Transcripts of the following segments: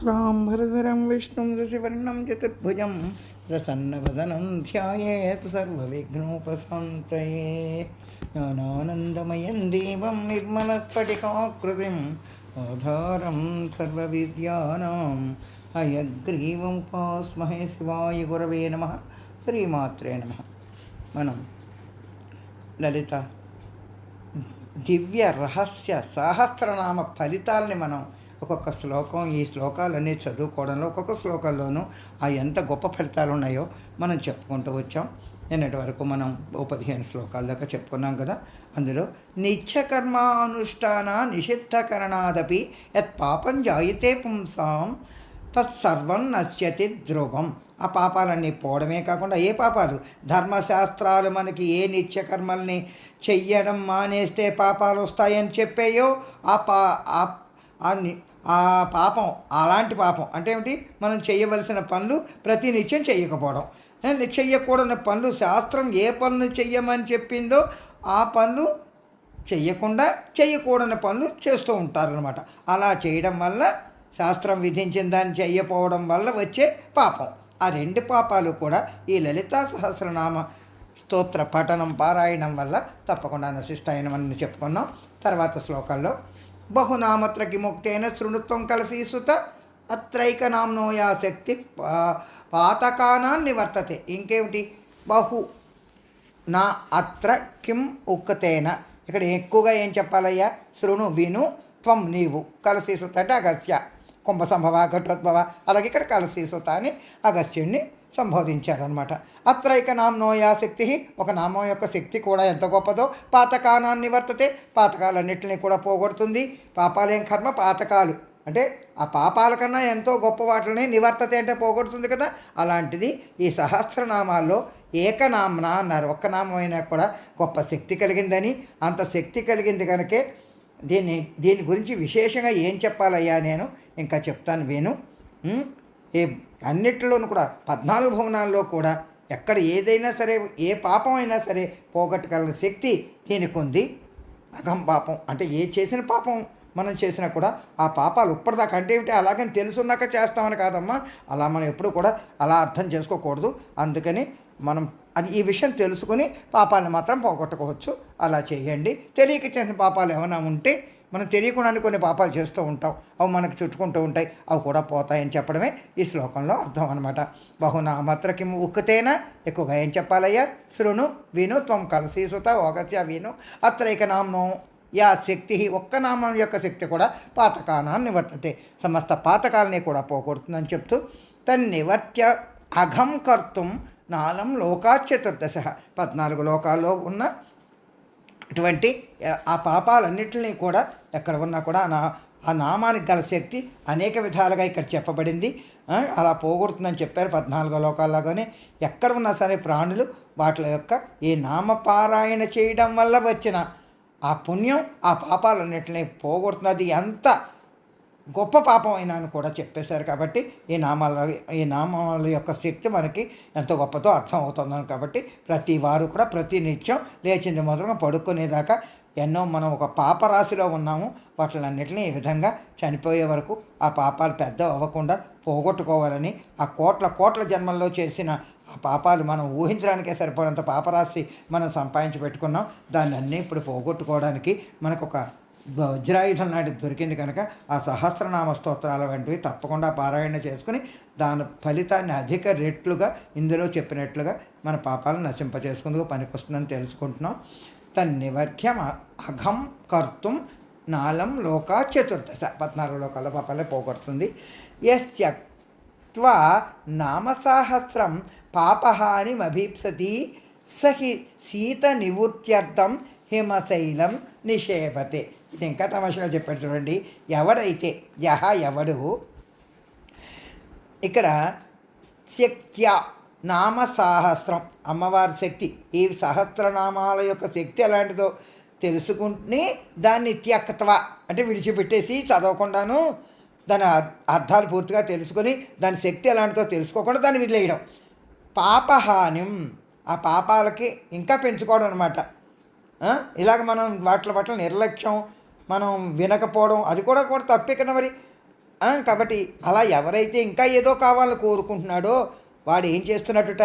शुक्लाम्बरधरं विष्णुं शशिवर्णं चतुर्भुजं प्रसन्नवदनं ध्यायेत् सर्वविघ्नोपशान्तये ज्ञानानन्दमयं देवं निर्मलस्फटिकाकृतिम् आधारं सर्वविद्यानाम् हयग्रीवमुपास्महे शिवाय गुरवे नमः శ్రీమాత్రే నమ మనం లలిత దివ్య రహస్య సహస్రనామ ఫలితాలని మనం ఒక్కొక్క శ్లోకం ఈ శ్లోకాలన్నీ చదువుకోవడంలో ఒక్కొక్క శ్లోకాల్లోనూ ఆ ఎంత గొప్ప ఫలితాలు ఉన్నాయో మనం చెప్పుకుంటూ వచ్చాం. నిన్నటి వరకు మనం ఓ పదిహేను శ్లోకాల దాకా చెప్పుకున్నాం కదా. అందులో నిత్యకర్మానుష్ఠాన నిషిద్ధకరణాదపి యత్ పాపం జాయితే పుంసాం తత్సర్వం నశ్యతి ధ్రువం. ఆ పాపాలన్నీ పోవడమే కాకుండా ఏ పాపాలు? ధర్మశాస్త్రాలు మనకి ఏ నిత్యకర్మల్ని చెయ్యడం మానేస్తే పాపాలు వస్తాయని చెప్పాయో ఆ పా ఆ- ఆ పాపం అలాంటి పాపం. అంటే ఏమిటి? మనం చేయవలసిన పనులు ప్రతి నిత్యం చేయకపోవడం. చెయ్యకూడని పనులు శాస్త్రం ఏ పనులు చెయ్యమని చెప్పిందో ఆ పనులు చెయ్యకుండా చేయకూడని పనులు చేస్తూ ఉంటారనమాట అలా చేయడం వల్ల శాస్త్రం విధించిన దాన్ని చెయ్యపోవడం వల్ల వచ్చే పాపం. ఆ రెండు పాపాలు కూడా ఈ లలితా సహస్రనామ స్తోత్ర పఠనం పారాయణం వల్ల తప్పకుండా నశిస్తాయని మనం చెప్పుకున్నాం. తర్వాత శ్లోకాల్లో బహునామత్రకి ముక్తేన శృణుత్వం కలిసి సుత అత్రైక నామ్నోయా శక్తి పాతకానాన్ని వర్తతే ఇంకేమిటి? బహు నా అత్ర కిం ఉక్కతేన ఇక్కడ ఎక్కువగా ఏం చెప్పాలయ్యా? శృణు విను త్వం నీవు. కలసి సుత అంటే అగస్య. కుంభ సంభవ ఘటోద్భవ. అలాగే ఇక్కడ కలసి సుత అని అగస్యుణ్ణి సంబోధించారనమాట అత్రైక నామ్నోయా శక్తి ఒక నామం యొక్క శక్తి కూడా ఎంత గొప్పదో పాతకానాన్ని వర్తతే పాతకాలన్నింటినీ కూడా పోగొడుతుంది. పాపాలేం కర్మ? పాతకాలు. అంటే ఆ పాపాల కన్నా ఎంతో గొప్ప వాటిని నివర్తతే అంటే పోగొడుతుంది కదా. అలాంటిది ఈ సహస్రనామాల్లో ఏకనామన అన్నారు. ఒక్క నామం అయినా కూడా గొప్ప శక్తి కలిగిందని. అంత శక్తి కలిగింది కనుకే దీన్ని దీని గురించి విశేషంగా ఏం చెప్పాలయ్యా నేను? ఇంకా చెప్తాను వేణు ఏ అన్నిటిలోనూ కూడా పద్నాలుగు భవనాల్లో కూడా ఎక్కడ ఏదైనా సరే ఏ పాపం అయినా సరే పోగొట్టగల శక్తి దీనికి ఉంది. అగం పాపం అంటే ఏ చేసిన పాపం మనం చేసినా కూడా ఆ పాపాలు ఇప్పటిదాకా అంటే ఏమిటి? అలాగని తెలుసున్నాక చేస్తామని కాదమ్మా. అలా మనం ఎప్పుడు కూడా అలా అర్థం చేసుకోకూడదు. అందుకని మనం అది ఈ విషయం తెలుసుకుని పాపాలను మాత్రం పోగొట్టుకోవచ్చు. అలా చేయండి. తెలియక చేసిన పాపాలు ఏమైనా ఉంటే మనం తెలియకుండానే కొన్ని పాపాలు చేస్తూ ఉంటాం. అవి మనకు చుట్టుకుంటూ ఉంటాయి. అవి కూడా పోతాయని చెప్పడమే ఈ శ్లోకంలో అర్థం అనమాట బహునామత్రకి ఉక్కుతేనా ఎక్కువగా ఏం చెప్పాలయ్యా? శృణు విను త్వం కలసి సుత ఓగస్య విను. అత్రైక నామం యా శక్తి ఒక్క నామం యొక్క శక్తి కూడా పాతకాలాన్ని నివర్తతే. సమస్త పాతకాలని కూడా పోగొడుతుందని చెప్తూ తన్నివర్త్య అఘం కర్తం నాలం లోకా చతుర్దశ. పద్నాలుగు లోకాల్లో ఉన్న అటువంటి ఆ పాపాలన్నింటినీ కూడా ఎక్కడ ఉన్నా కూడా ఆ నా ఆ నామానికి గల శక్తి అనేక విధాలుగా ఇక్కడ చెప్పబడింది. అలా పోగొడుతుందని చెప్పారు పద్నాలుగో లోకాల్లాగానే ఎక్కడ ఉన్నా సరే ప్రాణులు వాటి యొక్క ఈ నామపారాయణ చేయడం వల్ల వచ్చిన ఆ పుణ్యం ఆ పాపాలన్నింటినీ పోగొడుతున్నది ఎంత గొప్ప పాపం అయినా అని కూడా చెప్పేశారు కాబట్టి ఈ నామాల ఈ నామాల యొక్క శక్తి మనకి ఎంత గొప్పదో అర్థం అవుతుందని కాబట్టి ప్రతి వారు కూడా ప్రతి నిత్యం లేచింది మొదలు పడుకునేదాకా ఎన్నో మనం ఒక పాపరాశిలో ఉన్నాము. వాటిలన్నింటినీ ఈ విధంగా చనిపోయే వరకు ఆ పాపాలు పెద్ద అవ్వకుండా పోగొట్టుకోవాలని ఆ కోట్ల కోట్ల జన్మల్లో చేసిన ఆ పాపాలు మనం ఊహించడానికే సరిపోయినంత పాపరాశి మనం సంపాదించి పెట్టుకున్నాం. దాన్ని అన్నీ ఇప్పుడు పోగొట్టుకోవడానికి మనకు ఒక వజ్రాయుధం లాంటిది దొరికింది కనుక ఆ సహస్రనామ స్తోత్రాల వంటివి తప్పకుండా పారాయణ చేసుకుని దాని ఫలితాన్ని అధిక రెట్లుగా ఇందులో చెప్పినట్లుగా మన పాపాలను నశింపచేసుకుందుకు పనికొస్తుందని తెలుసుకుంటున్నాం. తన్నివర్ఘ్యం అఘం కర్తుం నాలం లోకా చతుర్దశ. పద్నాలుగు లోకాల పాపాలే పోగొడుతుంది. ఎస్త్యక్వా నామసాహస్రం పాపహానిమభీప్సతి సహి శీత నివృత్త్యర్థం హిమశైలం నిషేపతే ఇది ఇంకా తమాషగా చెప్పాడు చూడండి ఎవడైతే యహ ఎవడు? ఇక్కడ శక్త్య నామ సాహస్రం అమ్మవారి శక్తి. ఈ సహస్రనామాల యొక్క శక్తి ఎలాంటిదో తెలుసుకుంటే దాన్ని త్యక్తవ అంటే విడిచిపెట్టేసి చదవకుండాను దాని అర్థాలు పూర్తిగా తెలుసుకొని దాని శక్తి ఎలాంటిదో తెలుసుకోకుండా దాన్ని వదిలేయడం. పాపహానిం. ఆ పాపాలకి ఇంకా పెంచుకోవడం అనమాట ఇలాగ మనం వాటి పట్ల నిర్లక్ష్యం మనం వినకపోవడం అది కూడా కూడా తప్పే కదా మరి. కాబట్టి అలా ఎవరైతే ఇంకా ఏదో కావాలని కోరుకుంటున్నాడో వాడు ఏం చేస్తున్నట్టుట?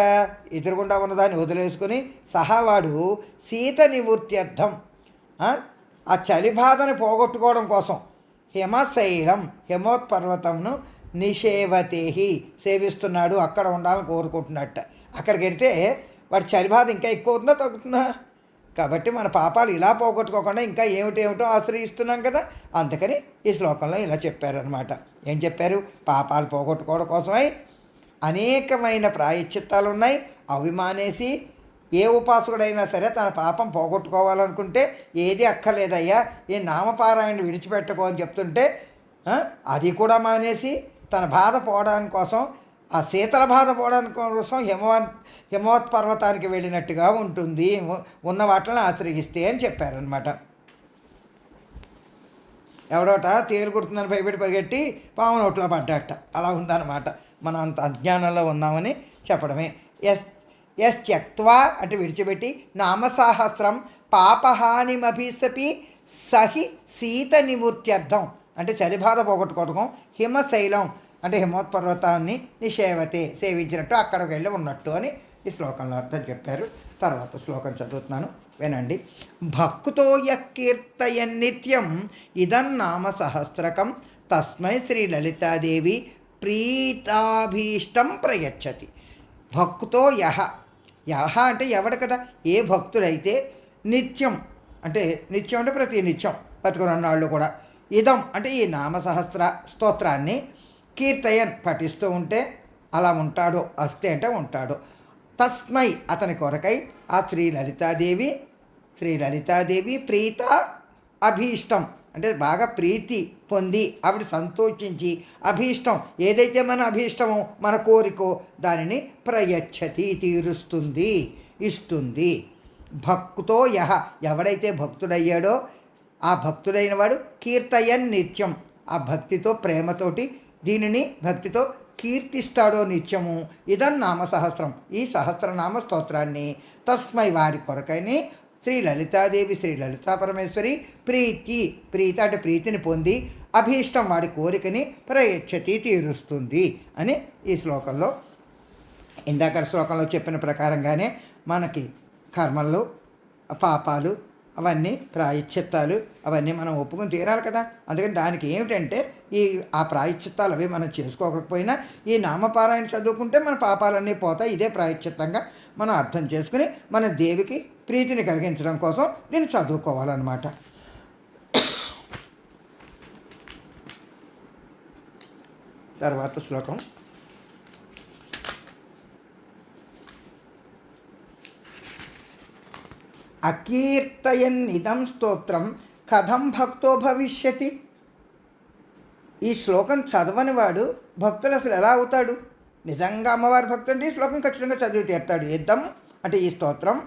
ఎదురుగుండా ఉన్నదాన్ని వదిలేసుకుని సహా వాడు శీత నివృత్త్యర్థం. అర్థం ఆ చలి బాధను పోగొట్టుకోవడం కోసం హిమశైలం హిమోత్పర్వతంను నిషేవతేహి సేవిస్తున్నాడు అక్కడ ఉండాలని కోరుకుంటున్నట్ట. అక్కడికి వెడితే వాడి చలి బాధ ఇంకా ఎక్కువ అవుతుందా తగ్గుతుందా? కాబట్టి మన పాపాలు ఇలా పోగొట్టుకోకుండా ఇంకా ఏమిటేమిటో ఆశ్రయిస్తున్నాం కదా. అందుకని ఈ శ్లోకంలో ఇలా చెప్పారనమాట ఏం చెప్పారు? పాపాలు పోగొట్టుకోవడం కోసమై అనేకమైన ప్రాయశ్చిత్తాలు ఉన్నాయి. అవి మానేసి ఏ ఉపాసకుడైనా సరే తన పాపం పోగొట్టుకోవాలనుకుంటే ఏది అక్కర్లేదయ్యా. ఈ నామపారాయణ విడిచిపెట్టుకో అని చెప్తుంటే అది కూడా మానేసి తన బాధ పోవడానికి కోసం ఆ శీతల బాధ పోవడానికి కోసం హిమవత్ హిమవత్ పర్వతానికి వెళ్ళినట్టుగా ఉంటుంది. ఉన్న వాటిని ఆశ్రయిస్తే అని చెప్పారనమాట ఎవడోట తేలు కుడుతుందని భయపెట్టి పరిగెట్టి పాము నోట్లో పడ్డాట. అలా ఉందన్నమాట. మనం అంత అజ్ఞానంలో ఉన్నామని చెప్పడమే. ఎస్ ఎస్ త్యక్వా అంటే విడిచిపెట్టి నామసాహస్రం పాపహానిమభిసపి సహి సీత నిమూర్త్యర్థం అంటే చలిబాధ పోగొట్టుకోవడం హిమశైలం అంటే హిమోత్పర్వతాన్ని నిషేవతే సేవించినట్టు అక్కడికి వెళ్ళి ఉన్నట్టు అని ఈ శ్లోకంలో అర్థం చెప్పారు. తర్వాత శ్లోకం చదువుతున్నాను. వినండి. భక్తో యకీర్తయన్ నిత్యం ఇదం నామ సహస్రకం తస్మై శ్రీ లలితాదేవి ప్రీతాభీష్టం ప్రయచ్చతి. భక్తో యహ. యహ అంటే ఎవడు కదా? ఏ భక్తుడైతే నిత్యం అంటే నిత్యం అంటే ప్రతి నిత్యం బతుకున్నవాళ్ళు కూడా. ఇదం అంటే ఈ నామ సహస్ర స్తోత్రాన్ని కీర్తయన్ పఠిస్తూ ఉంటే అలా ఉంటాడు అస్తే అంటే ఉంటాడు. తస్మై అతని కొరకై ఆ శ్రీ లలితాదేవి శ్రీ లలితాదేవి ప్రీత అభీష్టం అంటే బాగా ప్రీతి పొంది ఆవిడ సంతోషించి అభీష్టం ఏదైతే మన అభీష్టమో మన కోరికో దానిని ప్రయచ్చతి తీరుస్తుంది ఇస్తుంది. భక్తుతో యహ ఎవడైతే భక్తుడయ్యాడో ఆ భక్తుడైన వాడు కీర్తయన్ నిత్యం. ఆ భక్తితో ప్రేమతోటి దీనిని భక్తితో కీర్తిస్తాడో నిత్యము. ఇదం నామ సహస్రం ఈ సహస్రనామ స్తోత్రాన్ని తస్మై వారి కొరకని శ్రీ లలితాదేవి శ్రీ లలితా పరమేశ్వరి ప్రీతి ప్రీతి అంటే ప్రీతిని పొంది అభీష్టం వాడి కోరికని ప్రయచ్చతి తీరుస్తుంది అని ఈ శ్లోకంలో ఇందాక శ్లోకంలో చెప్పిన ప్రకారంగానే మనకి కర్మలు పాపాలు అవన్నీ ప్రాయశ్చిత్తాలు అవన్నీ మనం ఒప్పుకొని తీరాలి కదా. అందుకని దానికి ఏమిటంటే ఈ ఆ ప్రాయశ్చిత్తాలు అవి మనం చేసుకోకపోయినా ఈ నామపారాయణ చదువుకుంటే మన పాపాలన్నీ పోతాయి. ఇదే ప్రాయశ్చిత్తంగా మనం అర్థం చేసుకుని మన దేవికి ప్రీతిని కలిగించడం కోసం దీన్ని చదువుకోవాలన్నమాట. తర్వాత శ్లోకం. అకీర్తయన్ ఇదం స్తోత్రం కథం భక్తో భవిష్యతి. ఈ శ్లోకం చదవని వాడు భక్తులు అసలు ఎలా అవుతాడు? నిజంగా అమ్మవారి భక్తుడు అంటే ఈ శ్లోకం ఖచ్చితంగా చదివి తీరుతాడు. యుద్ధం అంటే ఈ స్తోత్రం.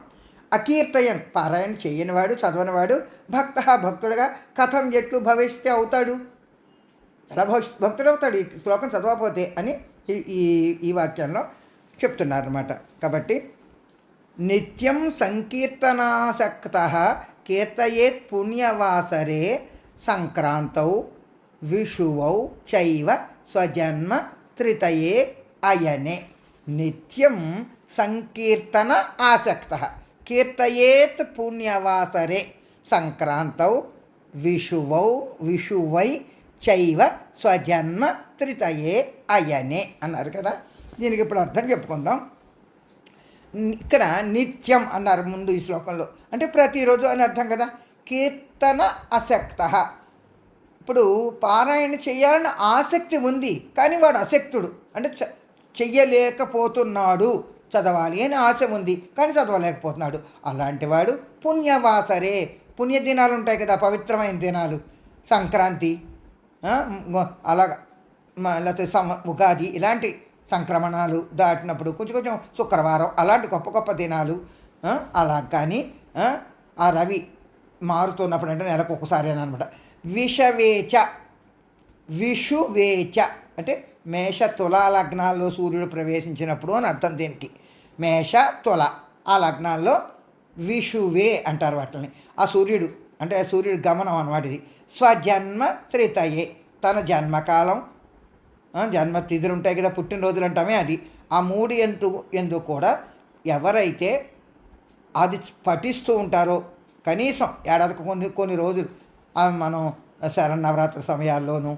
అకీర్తయన్ పారాయణ చేయనివాడు చదవనివాడు భక్త భక్తుడుగా కథం ఎట్లు భవిష్యత్ అవుతాడు? ఎలా భక్- భక్తుడు అవుతాడు? ఈ శ్లోకం చదవకపోతే అని ఈ- ఈ ఈ వాక్యంలో చెప్తున్నారన్నమాట. కాబట్టి నిత్యం సంకీర్తనాసక్త కీర్తయేత్ పుణ్యవాసరే సంక్రాంతౌ విషువౌ చైవ స్వజన్మ త్రితయే అయనే. నిత్యం సంకీర్తన ఆసక్త కీర్తయేత్ పుణ్యవాసరే సంక్రాంతౌ విషువౌ విషువై చైవ స్వజన్మ త్రితయే అయనే అన్నారు కదా. దీనికి ఇప్పుడు అర్థం చెప్పుకుందాం. ఇక్కడ నిత్యం అన్నారు ముందు ఈ శ్లోకంలో. అంటే ప్రతిరోజు అని అర్థం కదా? కీర్తన అసక్త ఇప్పుడు పారాయణ చేయాలని ఆసక్తి ఉంది కానీ వాడు అసక్తుడు అంటే చెయ్యలేకపోతున్నాడు చదవాలి అని ఆశ ఉంది కానీ చదవలేకపోతున్నాడు. అలాంటి వాడు పుణ్యవాసరే. పుణ్యదినాలు ఉంటాయి కదా పవిత్రమైన దినాలు. సంక్రాంతి అలాగ లేకపోతే సమ ఉగాది ఇలాంటి సంక్రమణాలు దాటినప్పుడు కొంచెం కొంచెం శుక్రవారం అలాంటి గొప్ప గొప్ప దినాలు అలా కానీ ఆ, రవి మారుతున్నప్పుడు అంటే నెలకు ఒకసారి అని అనమాట విషవేచ విషువేచ అంటే మేష తుల లగ్నాల్లో సూర్యుడు ప్రవేశించినప్పుడు అని అర్థం దీనికి. మేష తుల ఆ లగ్నాల్లో విషువే అంటారు వాటిని. ఆ సూర్యుడు అంటే సూర్యుడు గమనం అనమాట ఇది. స్వజన్మ త్రితయే తన జన్మకాలం జన్మతిథులు ఉంటాయి కదా పుట్టినరోజులు అంటామే అది. ఆ మూడు ఎందు ఎందు కూడా ఎవరైతే అది పఠిస్తూ ఉంటారో కనీసం ఏడాదికి కొన్ని కొన్ని రోజులు మనం మనం శరన్నవరాత్రి సమయాల్లోనూ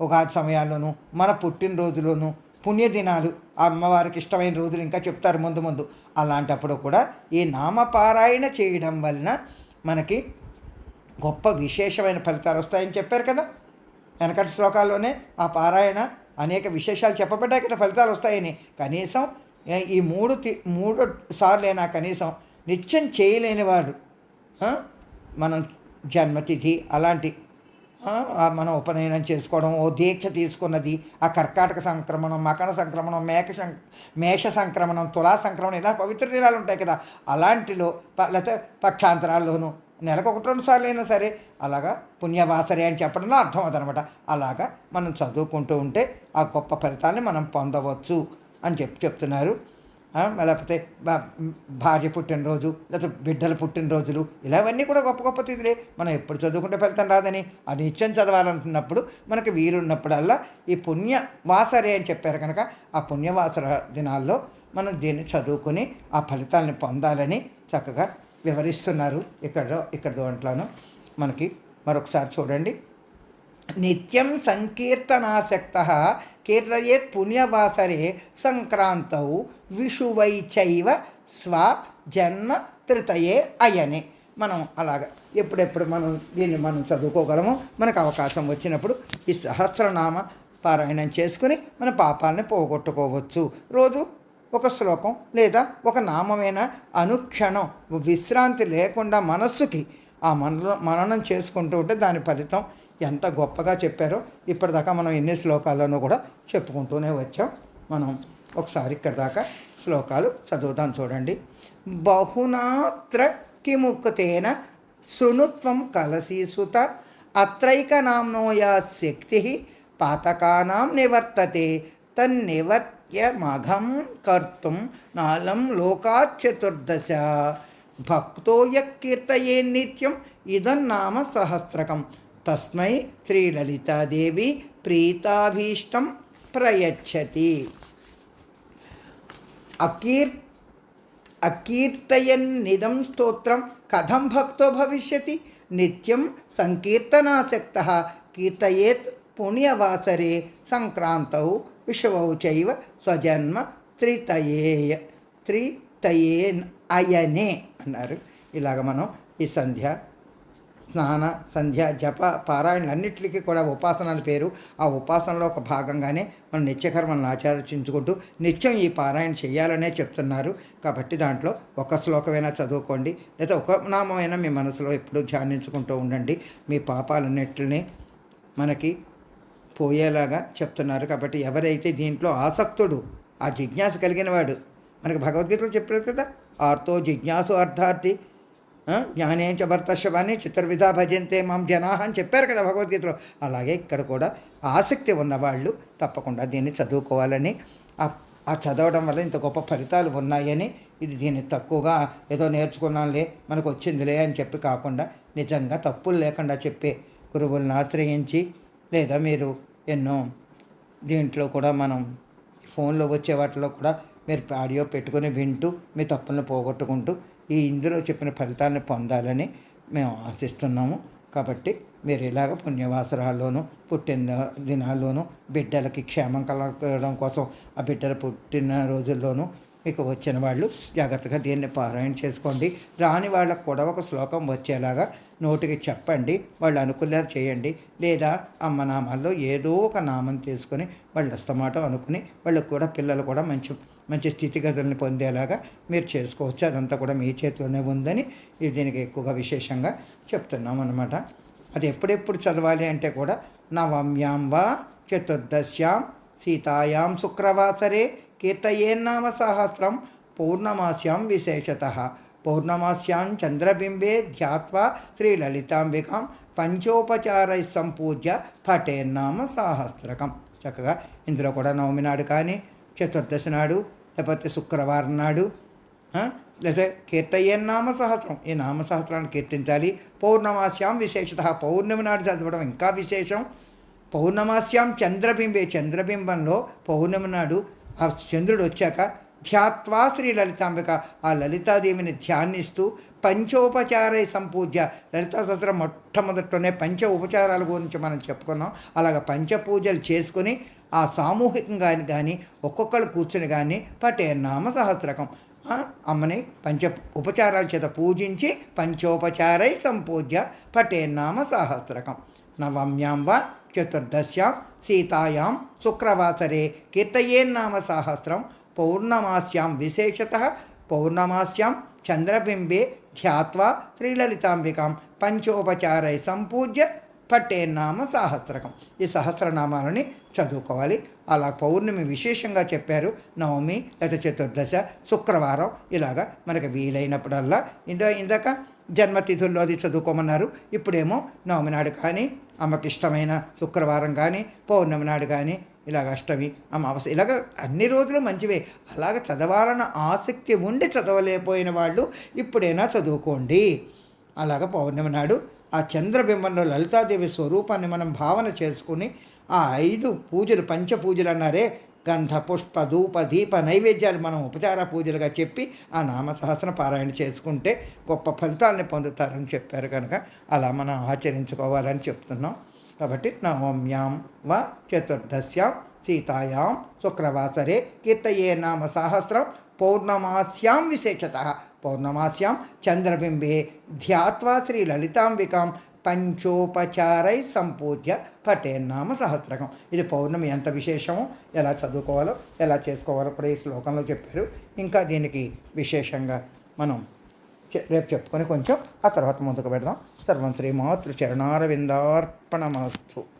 ఉగాది సమయాల్లోనూ మన పుట్టినరోజులోనూ పుణ్యదినాలు ఆ అమ్మవారికి ఇష్టమైన రోజులు ఇంకా చెప్తారు ముందు ముందు. అలాంటప్పుడు కూడా ఈ నామపారాయణ చేయడం వలన మనకి గొప్ప విశేషమైన ఫలితాలు వస్తాయని చెప్పారు కదా వెనకటి శ్లోకాల్లోనే ఆ పారాయణ అనేక విశేషాలు చెప్పబడ్డాయి కదా ఫలితాలు వస్తాయని. కనీసం ఈ మూడు తి- మూడు సార్లైనా కనీసం నిత్యం చేయలేనివాడు మనం జన్మతిథి అలాంటి మనం ఉపనయనం చేసుకోవడం ఓ దీక్ష తీసుకున్నది ఆ కర్కాటక సంక్రమణం మకర సంక్రమణం మేక సం మేష సంక్రమణం తులా సంక్రమణం ఇలా పవిత్ర దినాలు ఉంటాయి కదా. అలాంటిలో లేకపోతే పక్షాంతరాల్లోనూ నెలకు ఒకటి రెండు సార్లు అయినా సరే అలాగా పుణ్యవాసరి అని చెప్పడంలో అర్థం అదనమాట. అలాగా మనం చదువుకుంటూ ఉంటే ఆ గొప్ప ఫలితాన్ని మనం పొందవచ్చు అని చెప్పి చెప్తున్నారు. లేకపోతే భార్య పుట్టినరోజు లేకపోతే బిడ్డలు పుట్టినరోజులు ఇలావన్నీ కూడా గొప్ప గొప్ప తిథులే. మనం ఎప్పుడు చదువుకుంటే ఫలితం రాదని ఆ నిత్యం చదవాలనుకున్నప్పుడు మనకి వీరున్నప్పుడల్లా ఈ పుణ్య వాసరే అని చెప్పారు కనుక ఆ పుణ్యవాసర దినాల్లో మనం దీన్ని చదువుకొని ఆ ఫలితాలను పొందాలని చక్కగా వివరిస్తున్నారు ఇక్కడ ఇక్కడ దాంట్లోనూ. మనకి మరొకసారి చూడండి. నిత్యం సంకీర్తనాసక్త కీర్తయేత్ పుణ్యవాసరే సంక్రాంతౌ విషువై చైవ స్వ జన్మ తృతయే అయనే. మనం అలాగ ఎప్పుడెప్పుడు మనం దీన్ని మనం చదువుకోగలము మనకు అవకాశం వచ్చినప్పుడు ఈ సహస్రనామ పారాయణం చేసుకుని మన పాపాలని పోగొట్టుకోవచ్చు. రోజు ఒక శ్లోకం లేదా ఒక నామమైన అనుక్షణం విశ్రాంతి లేకుండా మనస్సుకి ఆ మనలో మననం చేసుకుంటూ ఉంటే దాని ఫలితం ఎంత గొప్పగా చెప్పారో ఇప్పటిదాకా మనం ఎన్ని శ్లోకాల్లోనూ కూడా చెప్పుకుంటూనే వచ్చాం. మనం ఒకసారి ఇక్కడ దాకా శ్లోకాలు చదువుదాం చూడండి. బహునాత్ర కిముక్తేన శృణుత్వం కలసీసుత అత్రైకనామ్నోయా శక్తి పాతకానాం నివర్తతే తన్నివర్త్యమఘం కర్తుం నాలం లోకాచతుర్దశ భక్తో యకీర్తయే నిత్యం ఇదన్నామ సహస్రకం తస్మై శ్రీలలితాదేవి ప్రీతాభీష్టం ప్రయచ్చతి అకీర్ అకీర్తయన్నిదం స్తోత్రం కథం భక్తో భవిష్యతి నిత్యం సంకీర్తనాసక్త కీర్తయేత్ పుణ్యవాసరే సంక్రాంతౌ విషవౌ చైవ స్వజన్మ త్రితయేయ త్రితయే అయనే అన్నారు ఇలాగ మనం ఈ సంధ్య స్నాన సంధ్య జప పారాయణలన్నిటికీ కూడా ఉపాసనల పేరు. ఆ ఉపాసనలో ఒక భాగంగానే మనం నిత్యకర్మలను ఆచరించుకుంటూ నిత్యం ఈ పారాయణ చేయాలనే చెప్తున్నారు. కాబట్టి దాంట్లో ఒక శ్లోకమైనా చదువుకోండి. లేదా ఒక నామైనా మీ మనసులో ఎప్పుడూ ధ్యానించుకుంటూ ఉండండి. మీ పాపాలన్నింటినీ మనకి పోయేలాగా చెప్తున్నారు కాబట్టి ఎవరైతే దీంట్లో ఆసక్తుడు ఆ జిజ్ఞాస కలిగిన వాడు మనకు భగవద్గీతలో చెప్పారు కదా ఆర్తో జిజ్ఞాసు అర్థార్థి జ్ఞానేం జ్ఞానేంచ భర్తశవాన్ని చిత్రవిధ భజంతే మాం జనా అని చెప్పారు కదా భగవద్గీతలో. అలాగే ఇక్కడ కూడా ఆసక్తి ఉన్నవాళ్ళు తప్పకుండా దీన్ని చదువుకోవాలని ఆ ఆ చదవడం వల్ల ఇంత గొప్ప ఫలితాలు ఉన్నాయని ఇది దీన్ని తక్కువగా ఏదో నేర్చుకున్నాంలే మనకు వచ్చిందిలే అని చెప్పి కాకుండా నిజంగా తప్పులు లేకుండా చెప్పే గురువులను ఆశ్రయించి లేదా మీరు ఎన్నో దీంట్లో కూడా మనం ఫోన్లో వచ్చే వాటిలో కూడా మీరు ఆడియో పెట్టుకొని వింటూ మీ తప్పులను పోగొట్టుకుంటూ ఈ ఇందులో చెప్పిన ఫలితాన్ని పొందాలని మేము ఆశిస్తున్నాము. కాబట్టి మీరు ఇలాగ పుణ్యవాసరాల్లోనూ పుట్టిన దినాల్లోనూ బిడ్డలకి క్షేమం కలగడం కోసం ఆ బిడ్డల పుట్టిన రోజుల్లోనూ మీకు వచ్చిన వాళ్ళు జాగ్రత్తగా దీన్ని పారాయణ చేసుకోండి. రాని వాళ్ళకు కూడా ఒక శ్లోకం వచ్చేలాగా నోటికి చెప్పండి వాళ్ళు అనుకున్నారు చేయండి. లేదా అమ్మ నామాల్లో ఏదో ఒక నామం తీసుకొని వాళ్ళు అస్తమాటం అనుకుని వాళ్ళకు కూడా పిల్లలు కూడా మంచి మంచి స్థితిగతులను పొందేలాగా మీరు చేసుకోవచ్చు. అదంతా కూడా మీ చేతిలోనే ఉందని ఇది దీనికి ఎక్కువగా విశేషంగా చెప్తున్నాం అనమాట అది ఎప్పుడెప్పుడు చదవాలి అంటే కూడా నవమ్యాం వా చతుర్దశ్యాం సీతాయాం శుక్రవాసరే కీర్తయేన్నామ సహస్రం పౌర్ణమాస్యాం విశేషత. పౌర్ణమాస్యాం చంద్రబింబే ధ్యాత్వా శ్రీలలితాంబికాం పంచోపచారై సంపూజ్య పటేన్నామ సహస్రకం చక్కగా ఇందులో కూడా నవమి నాడు కానీ చతుర్దశి నాడు లేకపోతే శుక్రవారం నాడు లేదా లేదా కీర్తయ్యన్నామ సహస్రం ఈ నామ సహస్రాన్ని కీర్తించాలి పౌర్ణమాస్యాం విశేషత పౌర్ణమి నాడు చదవడం ఇంకా విశేషం పౌర్ణమాస్యాం చంద్రబింబే చంద్రబింబంలో పౌర్ణమి నాడు ఆ చంద్రుడు వచ్చాక ధ్యాత్వా శ్రీ లలితాంబిక. ఆ లలితాదేవిని ధ్యానిస్తూ పంచోపచారై సంపూజ్య లలితా సహస్రం మొట్టమొదట్లోనే పంచ ఉపచారాల గురించి మనం చెప్పుకున్నాం. అలాగ పంచపూజలు చేసుకుని ఆ సామూహికంగా కానీ ఒక్కొక్కరు కూర్చుని కానీ పటే నామ సహస్రకం అమ్మని పంచ ఉపచారాల చేత పూజించి పంచోపచారై సంపూజ్య పటే నామ సహస్రకం. నవమ్యాం వా చతుర్దశ్యాం సీతాయాం శుక్రవాసరే కీర్తయేన్నామ సహస్రం. పౌర్ణమాస్యాం విశేషత పౌర్ణమాస్యాం చంద్రబింబే ధ్యాత్వా శ్రీలలితాంబికాం పంచోపచారై సంపూజ్య పట్టేనామ సహస్రకం. ఈ సహస్రనామాలని చదువుకోవాలి. అలా పౌర్ణమి విశేషంగా చెప్పారు నవమి లేదా చతుర్దశ శుక్రవారం. ఇలాగా మనకి వీలైనప్పుడల్లా ఇందా ఇందాక జన్మతిథుల్లో అది చదువుకోమన్నారు. ఇప్పుడేమో నవమి నాడు కానీ అమ్మకి ఇష్టమైన శుక్రవారం కానీ పౌర్ణమి నాడు కానీ ఇలాగ అష్టమి అమావాస్య ఇలాగ అన్ని రోజులు మంచివే. అలాగ చదవాలన్న ఆసక్తి ఉండి చదవలేకపోయిన వాళ్ళు ఇప్పుడైనా చదువుకోండి. అలాగ పౌర్ణమి నాడు ఆ చంద్రబింబంలో లలితాదేవి స్వరూపాన్ని మనం భావన చేసుకుని ఆ ఐదు పూజలు పంచ పూజలు అన్నారే గంధ పుష్ప ధూప దీప నైవేద్యాలు మనం ఉపచార పూజలుగా చెప్పి ఆ నామ సహస్ర పారాయణ చేసుకుంటే గొప్ప ఫలితాలని పొందుతారని చెప్పారు కనుక అలా మనం ఆచరించుకోవాలని చెప్తున్నాం. కాబట్టి నవమ్యాం వా చతుర్దశ్యాం సీతాయాం శుక్రవాసరే కీర్తయే నామ సహస్రం పౌర్ణమాస్యాం విశేషత. పౌర్ణమాస్యాం చంద్రబింబే ధ్యాత్వా శ్రీ లలితాంబికాం పంచోపచారై సంపూజ్య పటేన్నామ సహస్రకం. ఇది పౌర్ణమి ఎంత విశేషమో ఎలా చదువుకోవాలో ఎలా చేసుకోవాలో కూడా ఈ శ్లోకంలో చెప్పారు. ఇంకా దీనికి విశేషంగా మనం రేపు చెప్పుకొని కొంచెం ఆ తర్వాత ముందుకు పెడదాం. సర్వం శ్రీ మాతృ చరణారవిందార్పణమస్తు.